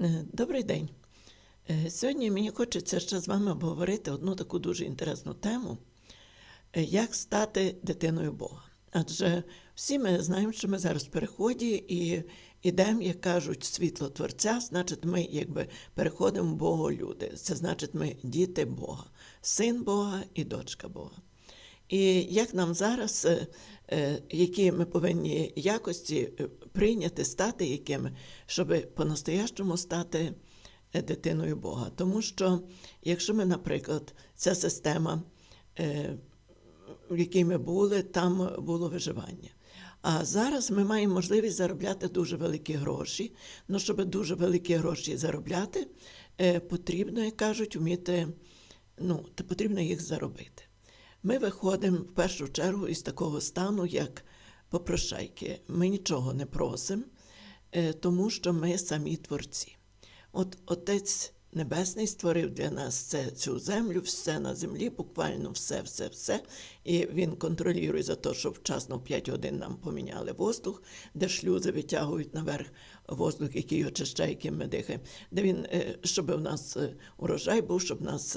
Е, Добрий день. Е, Сьогодні мені хочеться ще з вами обговорити одну таку дуже інтересну тему, е, як стати дитиною Бога. Адже всі ми знаємо, що ми зараз в переході і йдемо, як кажуть, світло Творця, значить, ми якби переходимо в Бога люди. Це значить, ми діти Бога, син Бога і дочка Бога. І як нам зараз, е, е, які ми повинні якості е, прийняти, стати якими, щоб по-настоящому стати дитиною Бога. Тому що, якщо ми, наприклад, ця система, в якій ми були, там було виживання. А зараз ми маємо можливість заробляти дуже великі гроші. Ну, щоб дуже великі гроші заробляти, потрібно, як кажуть, вміти, ну, потрібно їх заробити. Ми виходимо в першу чергу із такого стану, як попрошайки. Ми нічого не просимо, е, тому що ми самі творці. От Отець Небесний створив для нас це, цю землю, все на землі, буквально все, все, все. І він контролює за те, щоб вчасно в 5 годин нам поміняли воздух, де шлюзи витягують наверх воздух, який очищає, яким ми дихаємо, де він, е, щоб у нас е, урожай був, щоб у нас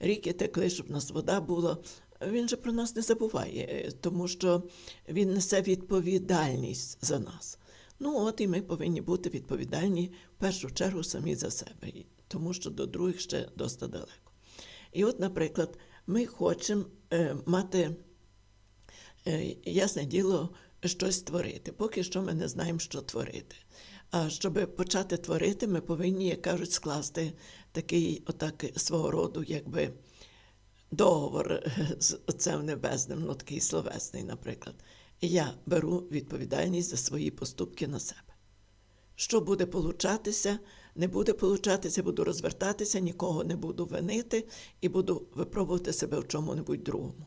ріки текли, щоб у нас вода була. Він же про нас не забуває, е, тому що він несе відповідальність за нас. Ну, от і ми повинні бути відповідальні в першу чергу самі за себе, тому що до других ще досить далеко. І от, наприклад, ми хочемо е, мати, е, ясне діло, щось творити. Поки що ми не знаємо, що творити. А щоб почати творити, ми повинні, як кажуть, скласти такий отак свого роду, якби договор з Отцем Небесним, ну такий словесний, наприклад. Я беру відповідальність за свої поступки на себе. Що буде получатися, не буде получатися, буду розвертатися, нікого не буду винити і буду випробувати себе в чому-небудь другому.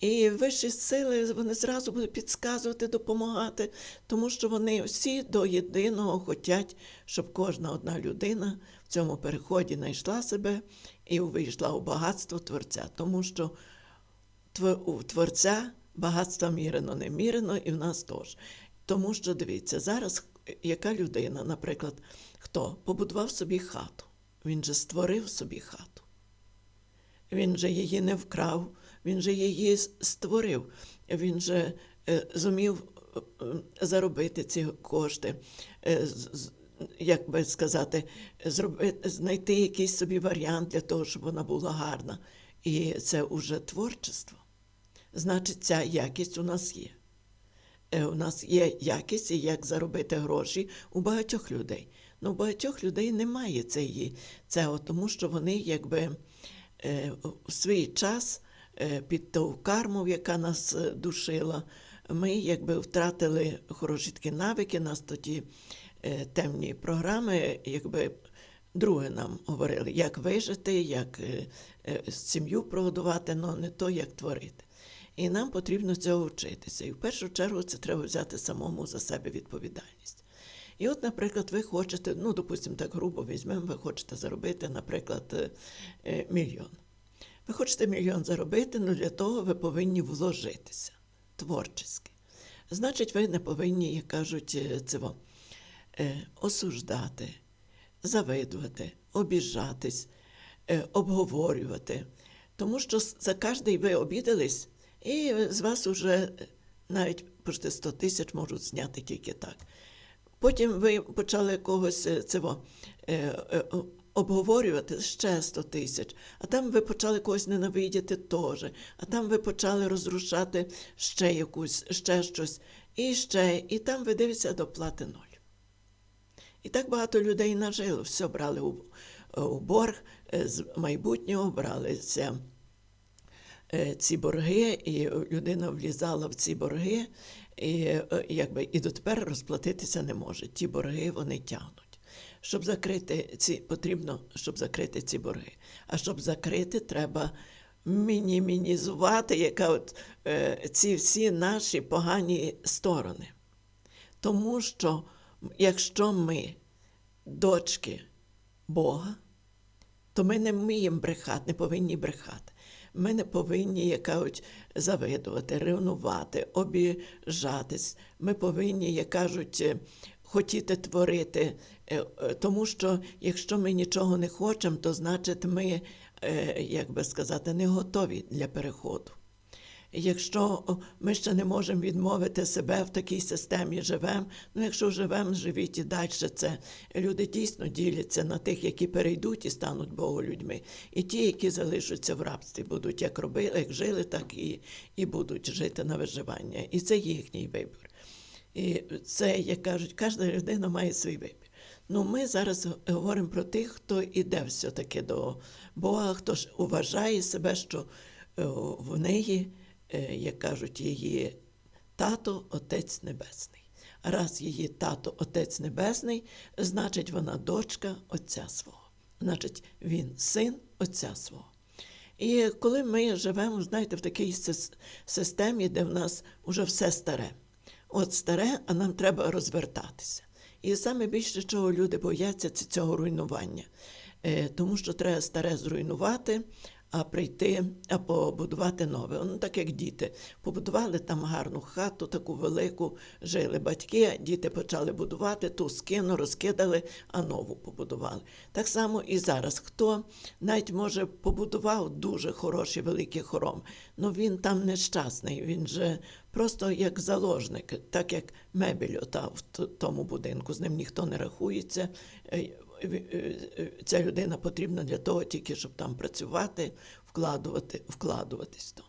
І вищі сили вони зразу будуть підказувати, допомагати, тому що вони всі до єдиного хочуть, щоб кожна одна людина в цьому переході знайшла себе і увійшла у багатство Творця, тому що у Творця багатства мірено, не мірено, і в нас теж. Тому що дивіться, зараз яка людина, наприклад, хто побудував собі хату, він же створив собі хату. Він же її не вкрав, він же її створив, він же е, зумів е, е, заробити ці кошти, як би сказати, зробити, знайти якийсь собі варіант для того, щоб вона була гарна. І це уже творчество. Значить, ця якість у нас є. Е, У нас є якість, і як заробити гроші у багатьох людей. Ну, у багатьох людей немає цієї, цього, тому що вони якби е, в свій час е, під ту карму, яка нас душила, ми якби втратили хороші такі навики, нас тоді темні програми, якби друге нам говорили, як вижити, як е, е, сім'ю прогодувати, але не то, як творити. І нам потрібно цього вчитися. І в першу чергу це треба взяти самому за себе відповідальність. І от, наприклад, ви хочете, ну, допустимо, так грубо візьмемо, ви хочете заробити, наприклад, е, е, мільйон. Ви хочете мільйон заробити, але для того ви повинні вложитися творчески. Значить, ви не повинні, як кажуть, е, цього, е, осуждати, завидувати, обіжатись, е, обговорювати. Тому що за кожний ви обідались, і з вас уже навіть почти 100 тисяч можуть зняти тільки так. Потім ви почали когось е, цього, е, е, обговорювати ще 100 тисяч, а там ви почали когось ненавидіти теж, а там ви почали розрушати ще якусь, ще щось, і ще, і там ви дивитеся до плати ноль. І так багато людей нажило, все брали у, у борг е, з майбутнього, бралися е, ці борги, і людина влізала в ці борги, і, е, якби, і дотепер розплатитися не може. Ті борги вони тягнуть. Щоб закрити ці, потрібно, щоб закрити ці борги. А щоб закрити, треба мінімізувати, яка от, е, ці всі наші погані сторони. Тому що якщо ми дочки Бога, то ми не вміємо брехати, не повинні брехати. Ми не повинні, як завидувати, ревнувати, обіжатись. Ми повинні, як кажуть, хотіти творити, е, е, тому що якщо ми нічого не хочемо, то значить ми, е, як би сказати, не готові для переходу. Якщо ми ще не можемо відмовити себе в такій системі живемо, ну якщо живемо, живіть і далі це. Люди дійсно діляться на тих, які перейдуть і стануть Богу людьми, і ті, які залишаться в рабстві, будуть як робили, як жили, так і, і будуть жити на виживання. І це їхній вибір. І це, як кажуть, кожна людина має свій вибір. Ну, ми зараз говоримо про тих, хто іде все-таки до Бога, хто ж вважає себе, що в неї, як кажуть, її тато Отець Небесний. Раз її тато Отець Небесний, значить вона дочка Отця свого. Значить, він син Отця свого. І коли ми живемо, знаєте, в такій системі, де в нас вже все старе. От старе, а нам треба розвертатися. І саме більше чого люди бояться, це цього руйнування. Е, тому що треба старе зруйнувати, а прийти, а побудувати нове. Ну, так як діти. Побудували там гарну хату, таку велику, жили батьки, діти почали будувати, ту скину, розкидали, а нову побудували. Так само і зараз. Хто навіть може побудував дуже хороший великий хором, але він там нещасний, він же просто як заложник, так як мебель ота в тому будинку, з ним ніхто не рахується. Е, е, Ця людина потрібна для того, тільки щоб там працювати, вкладувати, вкладуватись. То.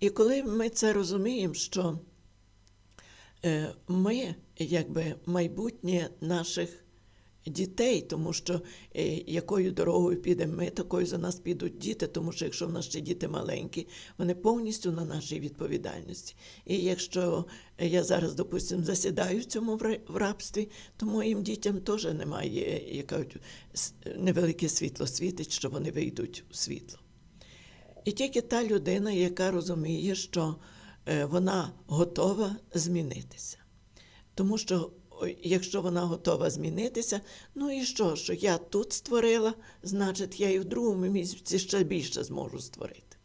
І коли ми це розуміємо, що е, ми, якби майбутнє наших дітей, тому що е, якою дорогою підемо ми, такою за нас підуть діти, тому що якщо в нас ще діти маленькі, вони повністю на нашій відповідальності. І якщо я зараз, допустимо, засідаю в цьому в рабстві, то моїм дітям теж немає як кажуть, с- невелике світло світить, що вони вийдуть у світло. І тільки та людина, яка розуміє, що е, вона готова змінитися. Тому що якщо вона готова змінитися, ну і що, що я тут створила, значить я і в другому місяці ще більше зможу створити.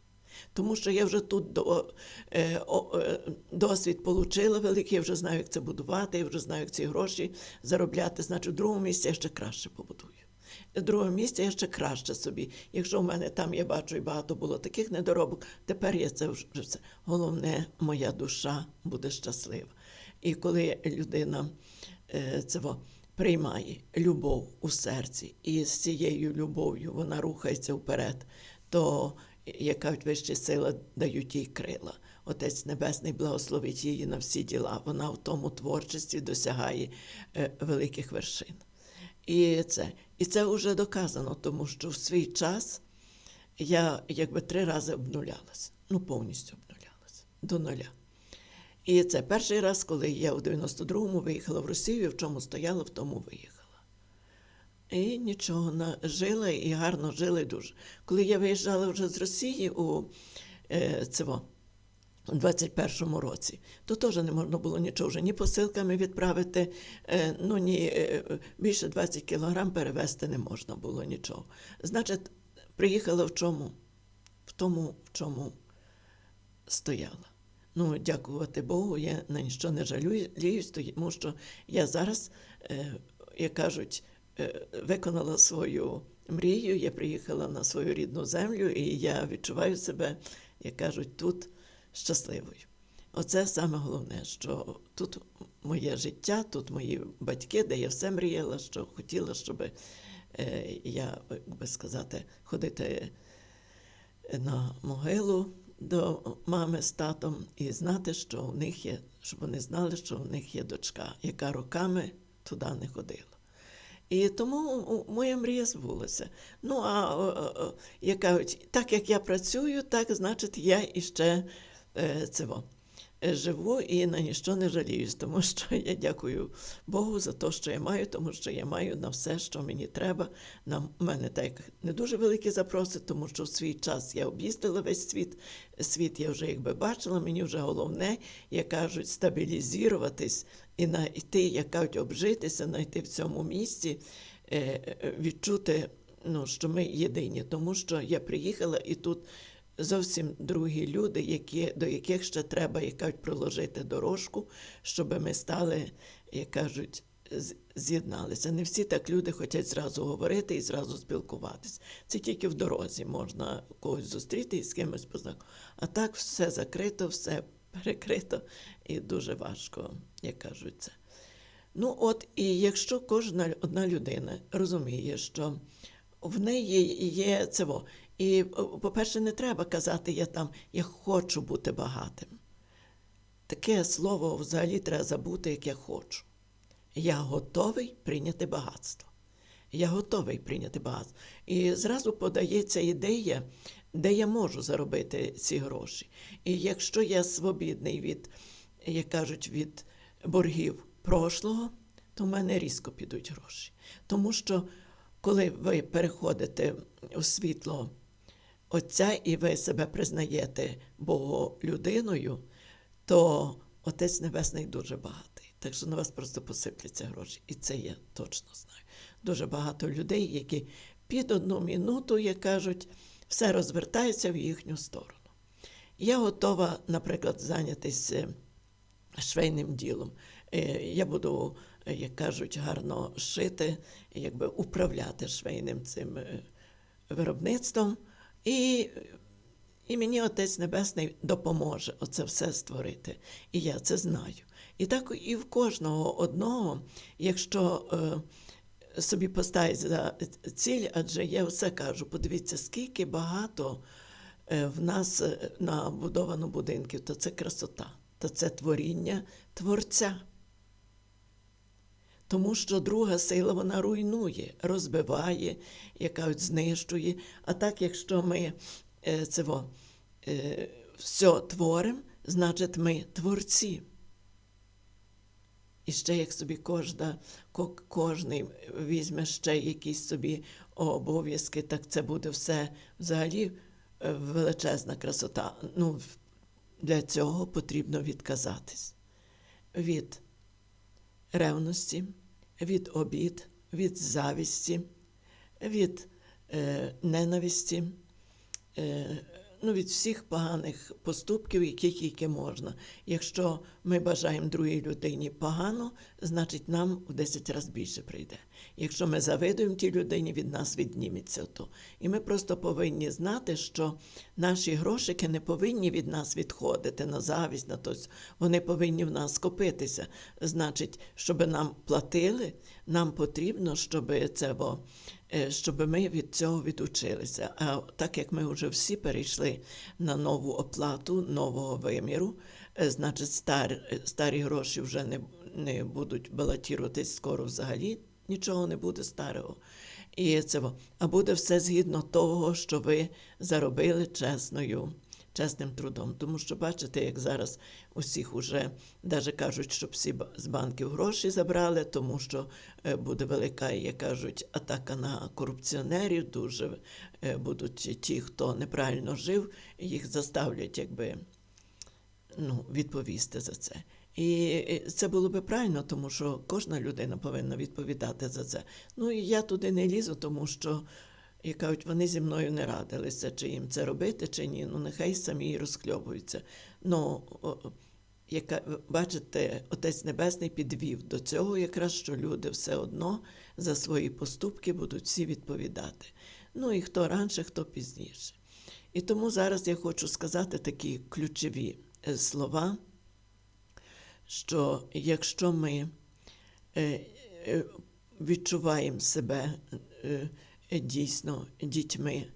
Тому що я вже тут до, е, о, е, досвід отримала великий, я вже знаю, як це будувати, я вже знаю, як ці гроші заробляти, значить, в другому місці я ще краще побудую. В другому місці я ще краще собі. Якщо в мене там я бачу і багато було таких недоробок, тепер я це вже все. Головне, моя душа буде щаслива. І коли людина е, во, приймає любов у серці, і з цією любов'ю вона рухається вперед, то як кажуть, вищі сили дають їй крила. Отець Небесний благословить її на всі діла. Вона в тому творчості досягає е, великих вершин. І це, і це вже доказано, тому що в свій час я якби три рази обнулялася. Ну, повністю обнулялася до нуля. І це перший раз, коли я у 92-му виїхала в Росію, в чому стояла, в тому виїхала. І нічого, жила і гарно жила і дуже. Коли я виїжджала вже з Росії у е, цього, у 21-му році, то теж не можна було нічого вже ні посилками відправити, е, ну ні е, більше 20 кілограм перевезти не можна було нічого. Значить, приїхала в чому? В тому, в чому стояла. Ну, дякувати Богу, я на ніщо не жаліюсь, тому що я зараз, е, як кажуть, е, виконала свою мрію, я приїхала на свою рідну землю, і я відчуваю себе, як кажуть, тут щасливою. Оце саме головне, що тут моє життя, тут мої батьки, де я все мріяла, що хотіла, щоб е, я, як би сказати, ходити на могилу до мами з татом і знати, що у них є, щоб вони знали, що у них є дочка, яка роками туди не ходила. І тому моя мрія збулася. Ну, а як кажуть, так як я працюю, так значить я іще е, цього, е, живу і на ніщо не жаліюсь, тому що я дякую Богу за те, що я маю, тому що я маю на все, що мені треба. На мене так не дуже великі запроси, тому що в свій час я об'їздила весь світ. Світ я вже якби бачила, мені вже головне, як кажуть, стабілізуватись і знайти, як кажуть, обжитися, знайти в цьому місці, е, е, відчути, ну, що ми єдині, тому що я приїхала і тут зовсім другі люди, які, до яких ще треба, як кажуть, проложити дорожку, щоб ми стали, як кажуть, з'єдналися. Не всі так люди хочуть зразу говорити і зразу спілкуватися. Це тільки в дорозі можна когось зустріти і з кимось познайомитися. А так все закрито, все перекрито і дуже важко, як кажуть це. Ну, от, і якщо кожна одна людина розуміє, що в неї є це, і, по-перше, не треба казати, я там я хочу бути багатим. Таке слово взагалі треба забути, як я хочу. Я готовий прийняти багатство. Я готовий прийняти багатство. І зразу подається ідея, де я можу заробити ці гроші. І якщо я свобідний від, як кажуть, від боргів прошлого, то в мене різко підуть гроші. Тому що коли ви переходите у світло Отця і ви себе признаєте Боголюдиною, то Отець Небесний дуже багатий. Так що на вас просто посипляться гроші. І це я точно знаю. Дуже багато людей, які під одну минуту, як кажуть, все розвертається в їхню сторону. Я готова, наприклад, зайнятися швейним ділом. Е, Я буду, е, як кажуть, гарно шити, якби управляти швейним цим е, виробництвом. І, і мені Отець Небесний допоможе оце все створити. І я це знаю. І так і в кожного одного, якщо е, собі поставить за ціль, адже я все кажу, подивіться, скільки багато е, в нас е, набудовано будинків, то це красота, то це творіння Творця. Тому що друга сила вона руйнує, розбиває, яка знищує. А так, якщо ми е, це все творимо, значить ми творці. І ще як собі кожна, кожний візьме ще якісь собі обов'язки, так це буде все взагалі е, величезна красота. Ну, для цього потрібно відказатись від ревності, від обід, від завісті, від е, ненависті, е, ну, від всіх поганих поступків, які тільки можна. Якщо ми бажаємо другій людині погано, значить нам в 10 разів більше прийде. Якщо ми завидуємо тій людині, від нас відніметься то. І ми просто повинні знати, що наші грошики не повинні від нас відходити на завість, на тось. Вони повинні в нас скопитися. Значить, щоб нам платили, нам потрібно, щоб це бо, е, щоб ми від цього відучилися. А так як ми вже всі перейшли на нову оплату нового виміру, е, значить, старі, старі гроші вже не, не будуть балотіруватись скоро взагалі. Нічого не буде старого. І це, а буде все згідно того, що ви заробили чесною, чесним трудом. Тому що бачите, як зараз усіх уже навіть кажуть, щоб всі з банків гроші забрали, тому що е, буде велика, як кажуть, атака на корупціонерів. Дуже е, будуть ті, хто неправильно жив, їх заставлять, якби ну, відповісти за це. І це було би правильно, тому що кожна людина повинна відповідати за це. Ну і я туди не лізу, тому що, як кажуть, вони зі мною не радилися, чи їм це робити, чи ні. Ну нехай самі і розхльобуються. Ну, яка, бачите, Отець Небесний підвів до цього, якраз що люди все одно за свої поступки будуть всі відповідати. Ну і хто раніше, хто пізніше. І тому зараз я хочу сказати такі ключові е, слова, що якщо ми е, е, відчуваємо себе е, дійсно дітьми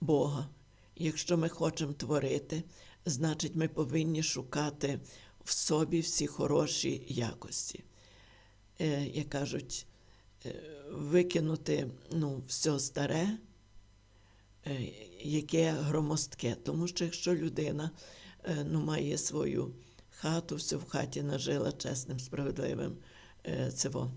Бога, якщо ми хочемо творити, значить ми повинні шукати в собі всі хороші якості. Як кажуть, викинути ну, все старе, яке громоздке. Тому що якщо людина ну, має свою хату, все в хаті нажила чесним, справедливим е, цево,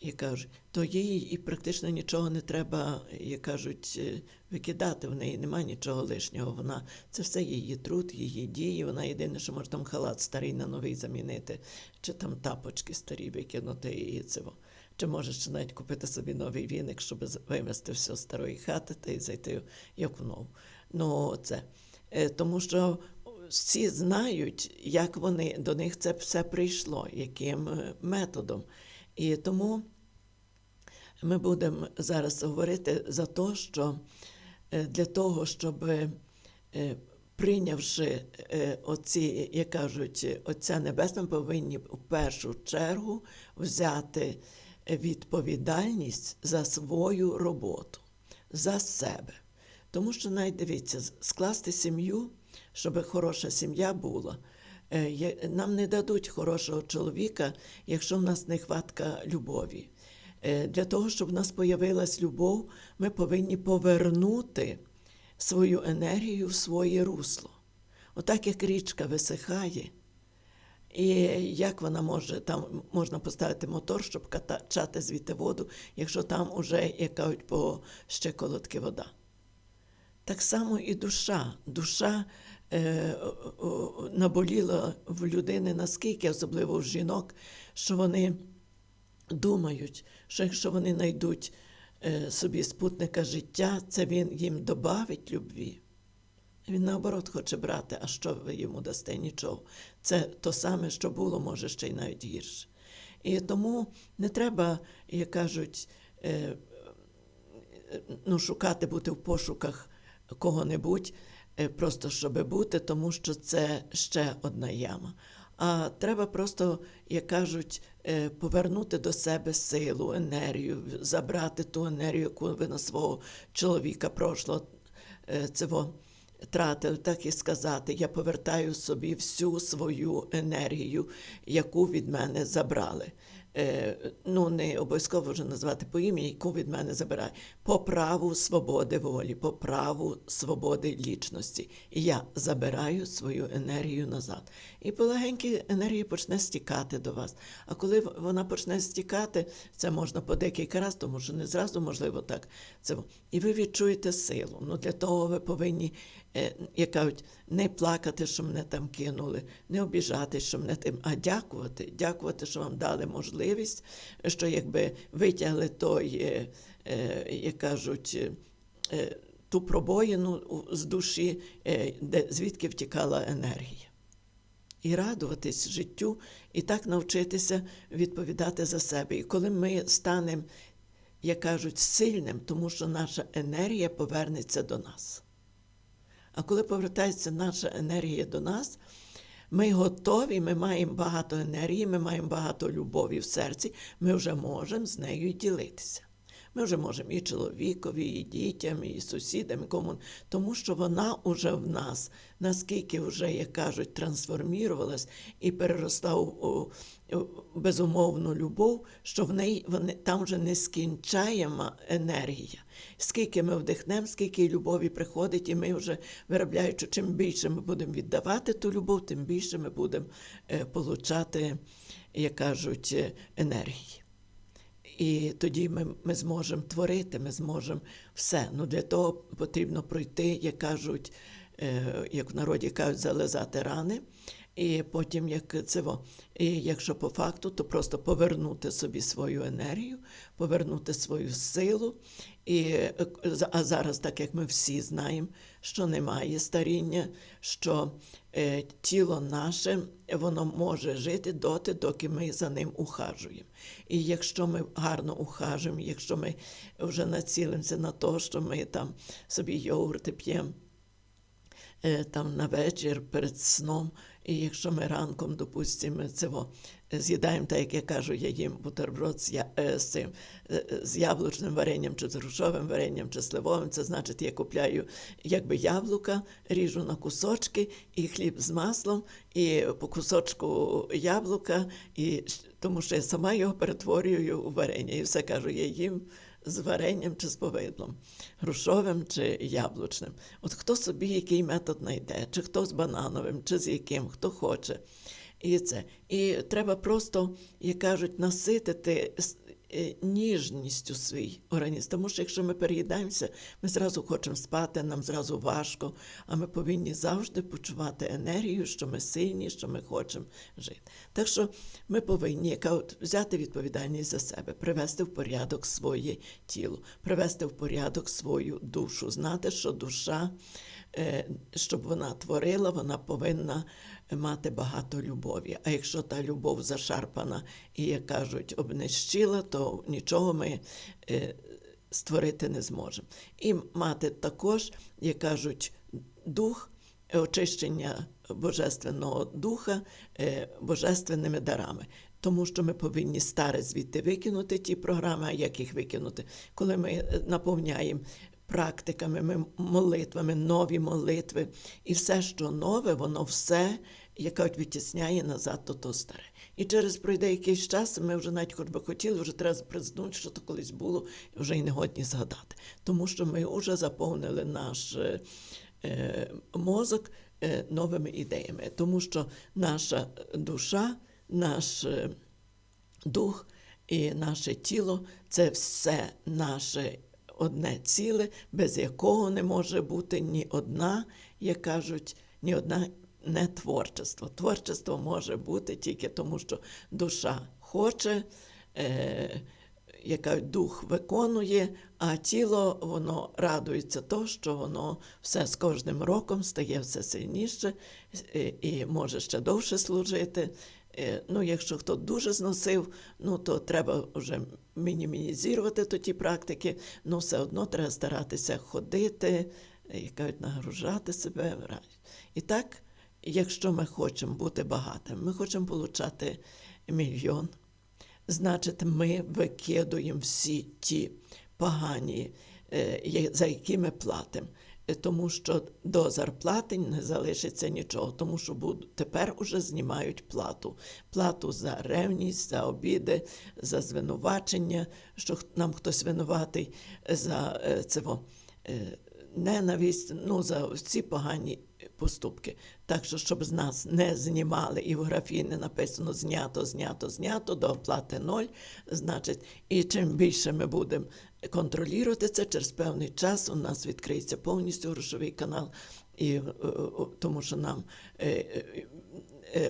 як кажуть, то їй і практично нічого не треба, як кажуть, е, викидати. В неї немає нічого лишнього. Вона це все її труд, її дії. Вона єдине, що може там халат старий на новий замінити, чи там тапочки старі викинути і цево. Чи можеш навіть купити собі новий віник, щоб вивезти все з старої хати та й зайти як в нову. Ну, це. Е, Тому що всі знають, як вони до них це все прийшло, яким е, методом. І тому ми будемо зараз говорити за те, що е, для того, щоб е, прийнявши оці, як кажуть, Отця Небесного, повинні в першу чергу взяти відповідальність за свою роботу, за себе. Тому що навіть дивіться, скласти сім'ю, щоб хороша сім'я була. е, Нам не дадуть хорошого чоловіка, якщо в нас нехватка любові. Е, Для того, щоб в нас появилась любов, ми повинні повернути свою енергію в своє русло. Отак як річка висихає, і як вона може, там можна поставити мотор, щоб качати звідти воду, якщо там уже, як кажуть, по щеколотки вода. Так само і душа. Душа е, о, о, в людини наскільки, особливо в жінок, що вони думають, що якщо вони знайдуть е, собі спутника життя, це він їм добавить любві. Він наоборот хоче брати, а що ви йому дасте? Нічого. Це то саме, що було, може ще й навіть гірше. І тому не треба, як кажуть, е, ну, шукати бути в пошуках кого-небудь, просто щоб бути, тому що це ще одна яма. А треба просто, як кажуть, е, повернути до себе силу, енергію, забрати ту енергію, яку ви на свого чоловіка прошлого е, цього тратили, так і сказати. Я повертаю собі всю свою енергію, яку від мене забрали. Е, ну, не обов'язково вже назвати по ім'я, яку від мене забирає, по праву свободи волі, по праву свободи лічності. І я забираю свою енергію назад. І полегеньки енергія почне стікати до вас. А коли вона почне стікати, це можна по декілька разів, тому що не зразу можливо так. Це і ви відчуєте силу. Ну для того ви повинні, як кажуть, не плакати, що мене там кинули, не обіжати, що мене тим, а дякувати. Дякувати, що вам дали можливість, що якби витягли той, е, е, як кажуть, е, е, ту пробоїну з душі, е, де звідки втікала енергія. І радуватись життю, і так навчитися відповідати за себе. І коли ми станемо, як кажуть, сильним, тому що наша енергія повернеться до нас. А коли повертається наша енергія до нас, ми готові, ми маємо багато енергії, ми маємо багато любові в серці, ми вже можемо з нею ділитися. Ми вже можемо і чоловікові, і дітям, і сусідам, і кому, тому що вона вже в нас, наскільки вже, як кажуть, трансформірувалась і переросла у, у, у безумовну любов, що в неї вони, там вже нескінчаєма енергія. Скільки ми вдихнемо, скільки любові приходить, і ми вже виробляючи, чим більше ми будемо віддавати ту любов, тим більше ми будемо е, получати, як кажуть, е, енергії. І тоді ми, ми зможемо творити, ми зможемо все. Ну для того потрібно пройти, як кажуть, як в народі кажуть, зализати рани. І потім, як це і якщо по факту, то просто повернути собі свою енергію, повернути свою силу. І, е, а зараз, так як ми всі знаємо, що немає старіння, що е, тіло наше воно може жити доти, доки ми за ним ухажуємо. І якщо ми гарно ухажуємо, якщо ми вже націлимося на те, що ми там собі йогурти п'ємо е, там на вечір перед сном, і якщо ми ранком, допустимо, цього з'їдаємо, так як я кажу, я їм бутерброд з, я, е, з цим е, е, з яблучним варенням, чи з грушовим варенням, чи сливовим, це значить, я купляю якби яблука, ріжу на кусочки, і хліб з маслом, і по кусочку яблука, і тому що я сама його перетворюю у варення. І все кажу, я їм з варенням чи з повидлом, грушовим чи яблучним. От хто собі який метод знайде, чи хто з банановим, чи з яким, хто хоче. І це. І треба просто, як кажуть, наситити ніжністю свій організм. Тому що якщо ми переїдаємося, ми зразу хочемо спати, нам зразу важко, а ми повинні завжди почувати енергію, що ми сильні, що ми хочемо жити. Так що ми повинні яка от, взяти відповідальність за себе, привести в порядок своє тіло, привести в порядок свою душу, знати, що душа, е, щоб вона творила, вона повинна мати багато любові. А якщо та любов зашарпана і, як кажуть, обнищила, то нічого ми е, створити не зможемо. І мати також, як кажуть, дух очищення Божественного Духа е, божественними дарами. Тому що ми повинні старе звідти викинути ті програми, а як їх викинути? Коли ми е, наповняємо практиками, ми молитвами, нові молитви, і все, що нове, воно все, яка відтісняє назад то, то старе. І через пройде якийсь час, ми вже навіть хоч би хотіли, вже треба признати, що то колись було, і вже й не годні згадати. Тому що ми вже заповнили наш е, е, мозок е, новими ідеями, тому що наша душа, наш е, дух і наше тіло це все наше одне ціле, без якого не може бути ні одна, як кажуть, ні одна не творчество. Творчество може бути тільки тому, що душа хоче. Е, яка дух виконує, а тіло воно радується то, що воно все з кожним роком стає все сильніше е, і може ще довше служити. Е, Ну, якщо хто дуже зносив, ну то треба вже мінімізувати то ті практики, ну все одно треба старатися ходити, е, як кажуть, нагружати себе. І так, якщо ми хочемо бути багатими, ми хочемо отримати мільйон значить, ми викидуємо всі ті погані, е, за які ми платимо. Е, Тому що до зарплати не залишиться нічого, тому що тепер уже знімають плату. Плату за ревність, за обіди, за звинувачення, що нам хтось винуватий за е, цього. е, Ненависть, ну за ці погані поступки. Так що, щоб з нас не знімали і в графі не написано знято, знято, знято, до оплати ноль, значить, і чим більше ми будемо контролювати це, через певний час у нас відкриється повністю грошовий канал, і, е, е, тому що нам е,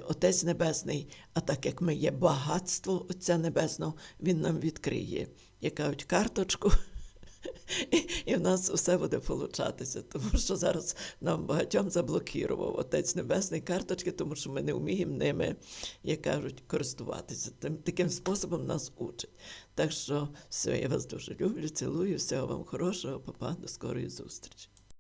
Отець Небесний, а так як ми є багатство Отця Небесного, Він нам відкриє, як карточку. І, в нас все буде получатися, тому що зараз нам багатьом заблокував Отець Небесний карточки, тому що ми не вміємо ними, як кажуть, користуватися. Тим, таким способом нас учать. Так що все, я вас дуже люблю, цілую, всього вам хорошого, папа, до скорої зустрічі.